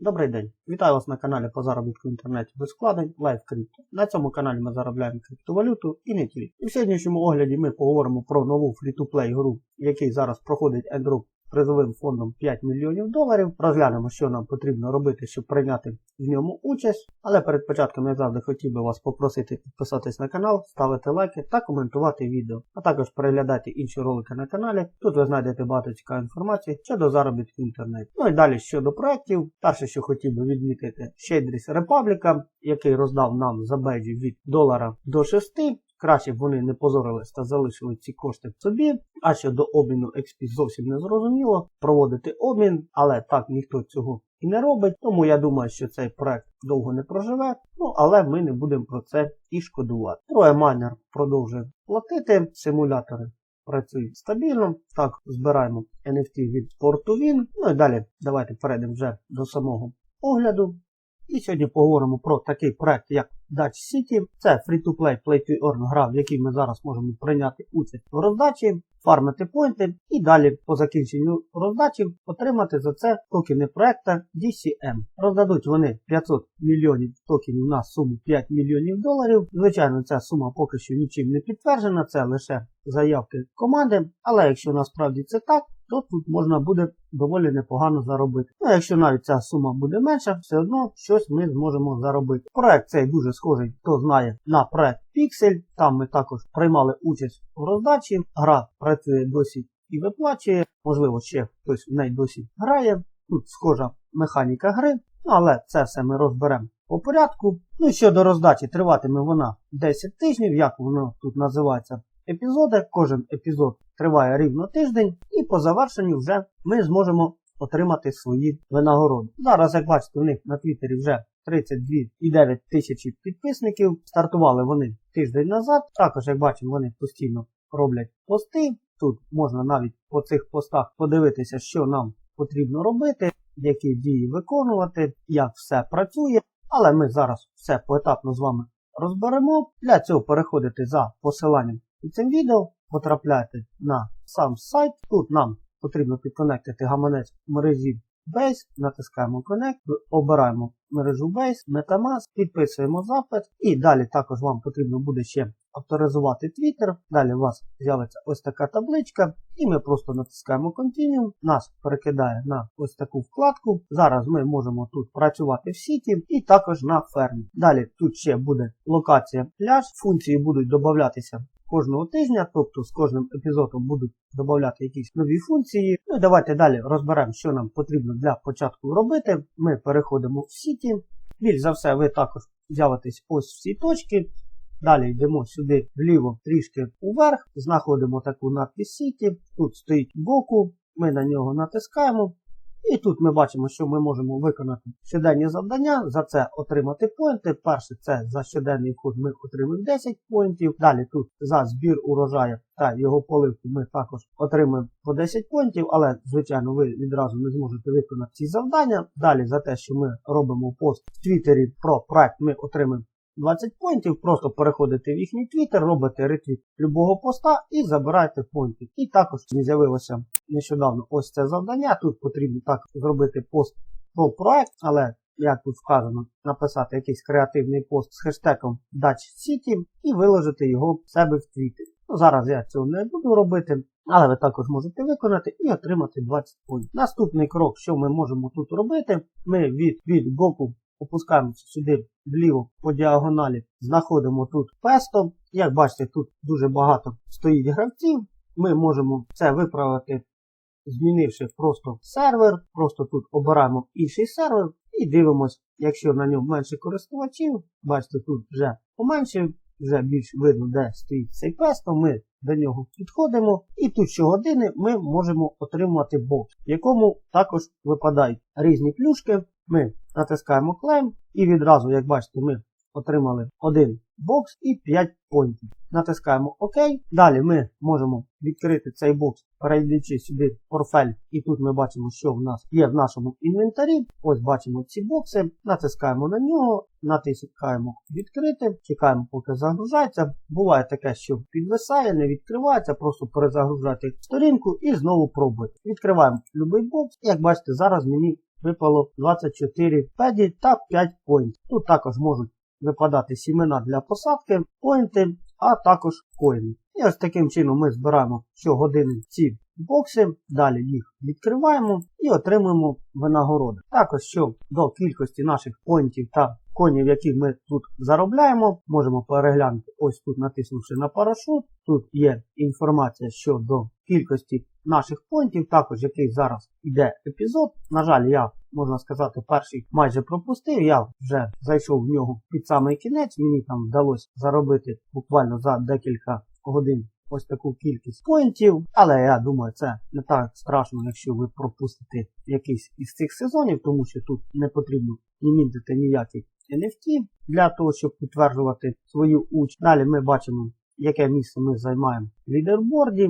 Добрий день! Вітаю вас на каналі по заробітку в інтернеті без вкладень Live Crypto. На цьому каналі ми заробляємо криптовалюту і не тільки. І в сьогоднішньому огляді ми поговоримо про нову фрі-ту-плей гру, який зараз проходить ендроп призовим фондом 5 мільйонів доларів. Розглянемо, що нам потрібно робити, щоб прийняти в ньому участь. Але перед початком я завжди хотів би вас попросити підписатись на канал, ставити лайки та коментувати відео, а також переглядати інші ролики на каналі. Тут ви знайдете багато цікавої інформації щодо заробітку в інтернеті. Ну і далі щодо проєктів. Перше, що хотів би відмітити, Shadris Republic, який роздав нам за беджі від долара до 6. Краще б вони не позорились та залишили ці кошти собі. А щодо обміну XP зовсім не зрозуміло. Проводити обмін, але так ніхто цього і не робить. Тому я думаю, що цей проект довго не проживе. Ну але ми не будемо про це і шкодувати. Троє майнер продовжує платити. Симулятори працюють стабільно. Так, збираємо NFT від Portuvin. Ну і далі давайте перейдемо вже до самого огляду. І сьогодні поговоримо про такий проект, як Dutch City. Це free-to-play play-to-earn гра, в якій ми зараз можемо прийняти участь в роздачі, фармити поінти і далі по закінченню роздачі отримати за це токени проекта DCM. Роздадуть вони 500 мільйонів токенів на суму 5 мільйонів доларів. Звичайно, ця сума поки що нічим не підтверджена, це лише заявки команди. Але якщо насправді це так, то тут можна буде доволі непогано заробити. Ну, якщо навіть ця сума буде менша, все одно щось ми зможемо заробити. Проект цей дуже схожий, хто знає, на проект Pixel. Там ми також приймали участь у роздачі. Гра працює досі і виплачує. Можливо, ще хтось в неї досі грає. Тут схожа механіка гри, але це все ми розберемо по порядку. Ну щодо роздачі, триватиме вона 10 тижнів, як воно тут називається епізоди. Кожен епізод триває рівно тиждень, і по завершенню вже ми зможемо отримати свої винагороди. Зараз, як бачите, у них на Твіттері вже 32,9 тисячі підписників. Стартували вони тиждень назад. Також, як бачимо, вони постійно роблять пости. Тут можна навіть по цих постах подивитися, що нам потрібно робити, які дії виконувати, як все працює. Але ми зараз все поетапно з вами розберемо. Для цього переходите за посиланням під цим відео, потрапляєте на сам сайт. Тут нам потрібно підконектити гаманець мережі Base, натискаємо Connect, обираємо мережу Base, Metamask, підписуємо запит і далі також вам потрібно буде ще авторизувати Twitter. Далі у вас з'явиться ось така табличка, і ми просто натискаємо Continue, нас перекидає на ось таку вкладку. Зараз ми можемо тут працювати в сіті і також на фермі. Далі тут ще буде локація пляж, функції будуть додатися кожного тижня, тобто з кожним епізодом будуть додати якісь нові функції. Ну і давайте далі розберемо, що нам потрібно для початку робити. Ми переходимо в сіті. Більш за все, ви також з'явитесь ось в цій точці. Далі йдемо сюди вліво трішки уверх, знаходимо таку надпись Сіті. Тут стоїть боку, ми на нього натискаємо. І тут ми бачимо, що ми можемо виконати щоденні завдання, за це отримати поінти. Перше, це за щоденний вход ми отримуємо 10 поінтів. Далі тут за збір урожаю та його поливку ми також отримуємо по 10 поінтів, але, звичайно, ви відразу не зможете виконати ці завдання. Далі за те, що ми робимо пост в Твіттері про проект, ми отримаємо 20 поінтів, просто переходите в їхній твіттер, робите ретвіт любого поста і забираєте поінти. І також з'явилося нещодавно ось це завдання. Тут потрібно так зробити пост про проект, але як тут вказано, написати якийсь креативний пост з хештегом Dutch City і виложити його в себе в твіттері. Ну, Зараз я цього не буду робити, але ви також можете виконати і отримати 20 поінтів. Наступний крок, що ми можемо тут робити, ми від від боку опускаємося сюди вліво по діагоналі, знаходимо тут песто. Як бачите, тут дуже багато стоїть гравців. Ми можемо це виправити, змінивши просто сервер. Просто тут обираємо інший сервер і дивимося, якщо на ньому менше користувачів, бачите, тут вже поменше, вже більш видно, де стоїть цей песто. Ми до нього підходимо. І тут щогодини ми можемо отримувати бокс, в якому також випадають різні плюшки. Ми натискаємо клейм і відразу, як бачите, ми отримали один бокс і 5 поінтів. Натискаємо ОК. Далі ми можемо відкрити цей бокс, перейдучи сюди в портфель. І тут ми бачимо, що в нас є в нашому інвентарі. Ось бачимо ці бокси. Натискаємо на нього, натискаємо відкрити, чекаємо, поки загружається. Буває таке, що підвисає, не відкривається, просто перезагружати сторінку і знову пробуйте. Відкриваємо будь-який бокс. Як бачите, зараз мені випало 24 педі та 5 поінт. Тут також можуть випадати сімена для посадки, поінти, а також коїни. І ось таким чином ми збираємо щогодини ці бокси, далі їх відкриваємо і отримуємо винагороди. Також що до кількості наших поінтів та конів, які ми тут заробляємо, можемо переглянути ось тут, натиснувши на парашут. Тут є інформація щодо кількості наших поінтів, також який зараз йде епізод. На жаль, я можна сказати, перший майже пропустив. Я вже зайшов в нього під самий кінець. Мені там вдалося заробити буквально за декілька годин ось таку кількість поінтів. Але я думаю, це не так страшно, якщо ви пропустите якийсь із цих сезонів, тому що тут не потрібно ні міндити ніяких NFT для того, щоб підтверджувати свою участь. Далі ми бачимо, яке місце ми займаємо в лідерборді.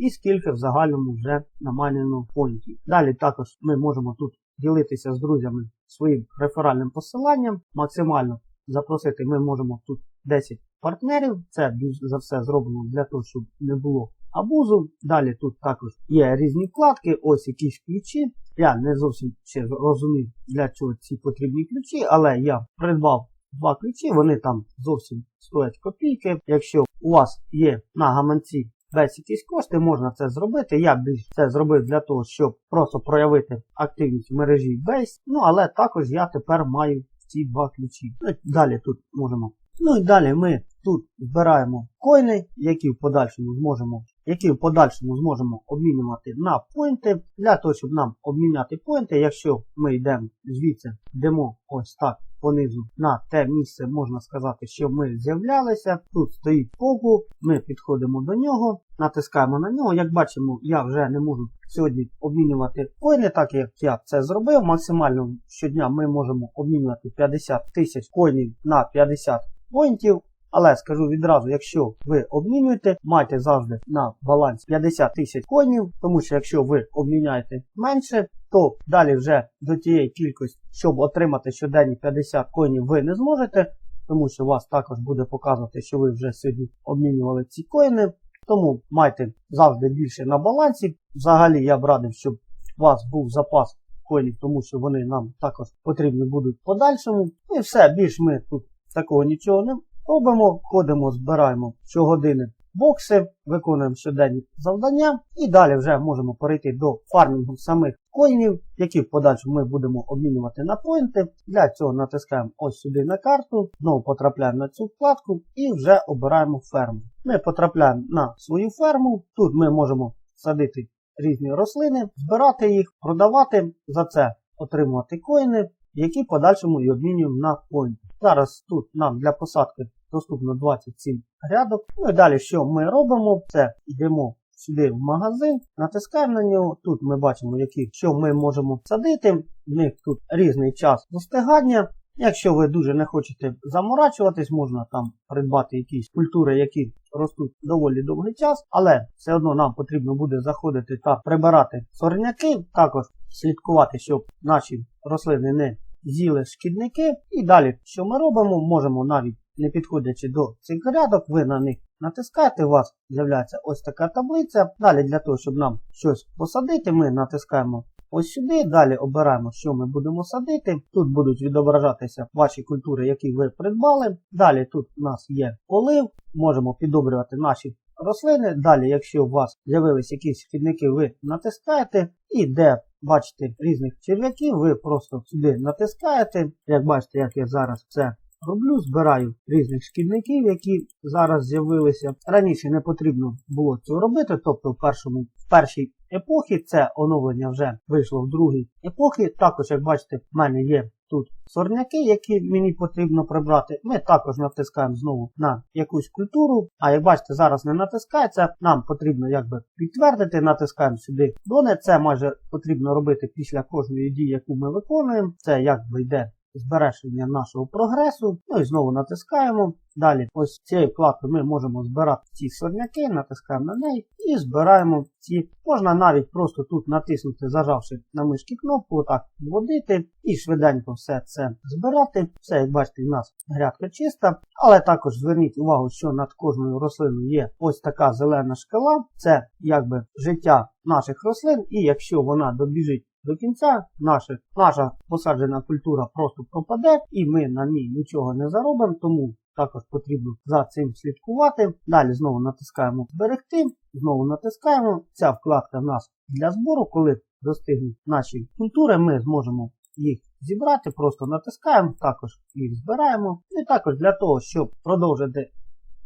І скільки в загальному вже намайнено поінтів. Далі також ми можемо тут ділитися з друзями своїм реферальним посиланням. Максимально запросити ми можемо тут 10 партнерів. Це за все зроблено для того, щоб не було абузу. Далі тут також є різні вкладки, ось якісь ключі. Я не зовсім ще розумів, для чого ці потрібні ключі, але я придбав два ключі, вони там зовсім стоять копійки. Якщо у вас є на гаманці весь якісь кошти, можна це зробити. Я більш це зробив для того, щоб просто проявити активність в мережі Base. Ну, але також я тепер маю ці два ключі. Ну, далі тут можемо. Ну і далі ми тут збираємо коїни, які в подальшому зможемо які в подальшому зможемо обмінювати на поінти. Для того, щоб нам обміняти поінти, якщо ми йдемо звідси, йдемо ось так понизу на те місце, можна сказати, що ми з'являлися. Тут стоїть погу, ми підходимо до нього, натискаємо на нього. Як бачимо, я вже не можу сьогодні обмінювати коїни, так як я це зробив. Максимально щодня ми можемо обмінювати 50 тисяч коїнів на 50 поінтів. Але скажу відразу, якщо ви обмінюєте, майте завжди на балансі 50 тисяч коїнів, тому що якщо ви обміняєте менше, то далі вже до тієї кількості, щоб отримати щоденні 50 коїнів, ви не зможете, тому що вас також буде показувати, що ви вже сьогодні обмінювали ці коїни. Тому майте завжди більше на балансі. Взагалі я б радив, щоб у вас був запас коїнів, тому що вони нам також потрібні будуть подальшому. І все, більш ми тут такого нічого не робимо. Ходимо, збираємо щогодини бокси, виконуємо щоденні завдання і далі вже можемо перейти до фармінгу самих коїнів, які в подальшому ми будемо обмінювати на поінти. Для цього натискаємо ось сюди на карту, знову потрапляємо на цю вкладку і вже обираємо ферму. Ми потрапляємо на свою ферму. Тут ми можемо садити різні рослини, збирати їх, продавати, за це отримувати коїни, які в подальшому і обмінюємо на поінти. Зараз тут нам для посадки доступно 27 грядок. Ну і далі, що ми робимо, це йдемо сюди в магазин, натискаємо на нього. Тут ми бачимо, які, що ми можемо садити. В них тут різний час достигання. Якщо ви дуже не хочете заморачуватись, можна там придбати якісь культури, які ростуть доволі довгий час, але все одно нам потрібно буде заходити та прибирати сорняки, також слідкувати, щоб наші рослини не з'їли шкідники. І далі, що ми робимо, можемо навіть не підходячи до цих грядок, ви на них натискаєте, у вас з'являється ось така таблиця. Далі для того, щоб нам щось посадити, ми натискаємо ось сюди. Далі обираємо, що ми будемо садити. Тут будуть відображатися ваші культури, які ви придбали. Далі тут у нас є полив, можемо підобрювати наші рослини. Далі, якщо у вас з'явились якісь шкідники, ви натискаєте і де бачите різних черв'яків, ви просто сюди натискаєте. Як бачите, як я зараз це роблю, збираю різних шкідників, які зараз з'явилися. Раніше не потрібно було цього робити, тобто в першому в першій епохі це оновлення вже вийшло в другій епохі. Також, як бачите, в мене є тут сорняки, які мені потрібно прибрати. Ми також натискаємо знову на якусь культуру. А як бачите, зараз не натискається, нам потрібно якби підтвердити, натискаємо сюди доне. Це майже потрібно робити після кожної дії, яку ми виконуємо. Це якби йде збереження нашого прогресу. Ну і знову натискаємо. Далі, ось цією вкладкою ми можемо збирати ці сорняки, натискаємо на неї і збираємо ці. Можна навіть просто тут натиснути, зажавши на мишки кнопку, отак вводити і швиденько все це збирати. Все, як бачите, у нас грядка чиста. Але також зверніть увагу, що над кожною рослиною є ось така зелена шкала. Це якби життя наших рослин, і якщо вона добіжить до кінця, наша, наша посаджена культура просто пропаде, і ми на ній нічого не заробимо, тому також потрібно за цим слідкувати. Далі знову натискаємо зберегти, знову натискаємо. Ця вкладка в нас для збору, коли достигнуть наші культури, ми зможемо їх зібрати, просто натискаємо, також їх збираємо. І також для того, щоб продовжити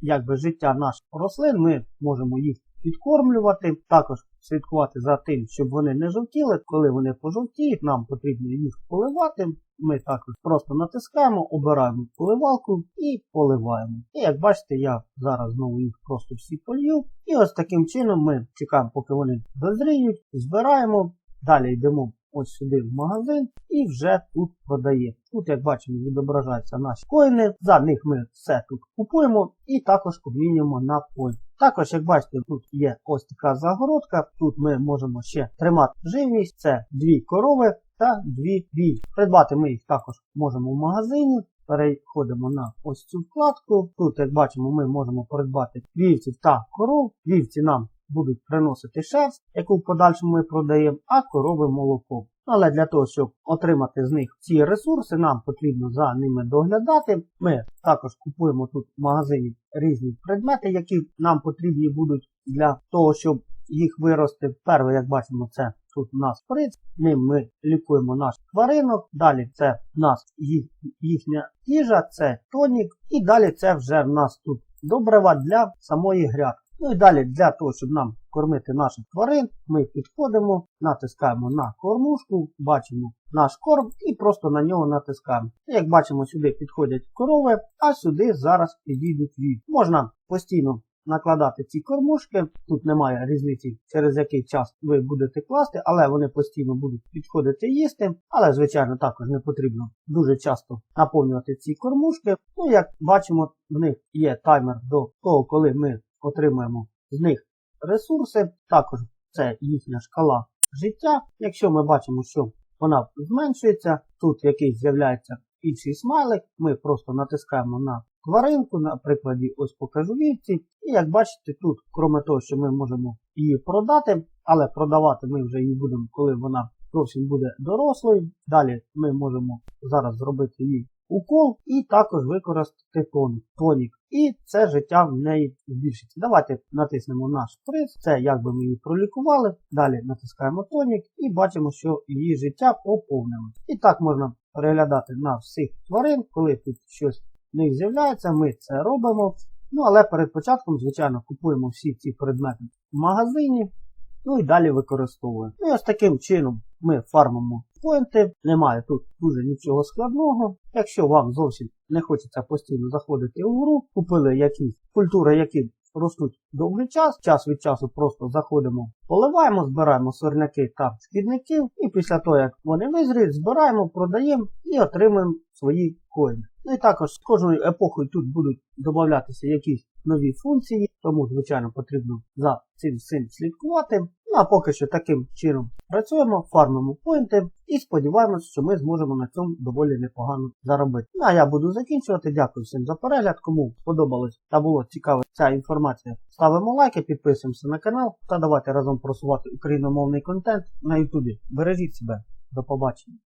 якби, життя наших рослин, ми можемо їх підкормлювати, також слідкувати за тим, щоб вони не жовтіли. Коли вони пожовтіють, нам потрібно їх поливати. Ми також просто натискаємо, обираємо поливалку і поливаємо. І як бачите, я зараз знову їх просто всі полью. І ось таким чином ми чекаємо, поки вони дозріють, збираємо. Далі йдемо ось сюди в магазин і вже тут продаємо. Тут, як бачимо, відображаються наші коїни. За них ми все тут купуємо і також обмінюємо на поінт. Також, як бачите, тут є ось така загородка. Тут ми можемо ще тримати живність. Це дві корови та дві вівці. Придбати ми їх також можемо в магазині. Переходимо на ось цю вкладку. Тут, як бачимо, ми можемо придбати вівців та коров. Вівці нам будуть приносити шерсть, яку в подальшому ми продаємо, а корови молоко. Але для того, щоб отримати з них ці ресурси, нам потрібно за ними доглядати. Ми також купуємо тут в магазині різні предмети, які нам потрібні будуть для того, щоб їх вирости. Перше, як бачимо, це тут у нас приц. Ним ми лікуємо наш тваринок. Далі це в нас їх, їхня їжа, це тонік. І далі це вже в нас тут добрива для самої грядки. Ну і далі для того, щоб нам кормити наших тварин, ми підходимо, натискаємо на кормушку, бачимо наш корм і просто на нього натискаємо. Як бачимо, сюди підходять корови, а сюди зараз підійдуть вівці. Можна постійно накладати ці кормушки. Тут немає різниці, через який час ви будете класти, але вони постійно будуть підходити їсти. Але, звичайно, також не потрібно дуже часто наповнювати ці кормушки. Ну, як бачимо, в них є таймер до того, коли ми отримуємо з них ресурси. Також це їхня шкала життя. Якщо ми бачимо, що вона зменшується, тут якийсь з'являється інший смайлик, ми просто натискаємо на тваринку, на прикладі ось покажу вівці. І як бачите, тут, крім того, що ми можемо її продати, але продавати ми вже її будемо, коли вона зовсім буде дорослою. Далі ми можемо зараз зробити їй укол і також використати тонік. тонік. І це життя в неї збільшиться. Давайте натиснемо наш приз, це якби ми її пролікували. Далі натискаємо тонік і бачимо, що її життя поповнилось. І так можна переглядати на всіх тварин, коли тут щось в них з'являється, ми це робимо. Ну, але перед початком, звичайно, купуємо всі ці предмети в магазині. Ну і далі використовуємо. І ось таким чином ми фармимо поінти. Немає тут дуже нічого складного. Якщо вам зовсім не хочеться постійно заходити у гру, купили якісь культури, які ростуть довгий час, час від часу просто заходимо, поливаємо, збираємо сорняки та шкідників, і після того, як вони визріють, збираємо, продаємо і отримуємо свої коїни. Ну і також з кожною епохою тут будуть додатися якісь нові функції, тому, звичайно, потрібно за цим всім слідкувати. Ну а поки що таким чином працюємо, фармимо поінти і сподіваємося, що ми зможемо на цьому доволі непогано заробити. Ну а я буду закінчувати. Дякую всім за перегляд. Кому сподобалось та було цікава ця інформація, ставимо лайки, підписуємося на канал та давайте разом просувати україномовний контент на Ютубі. Бережіть себе. До побачення.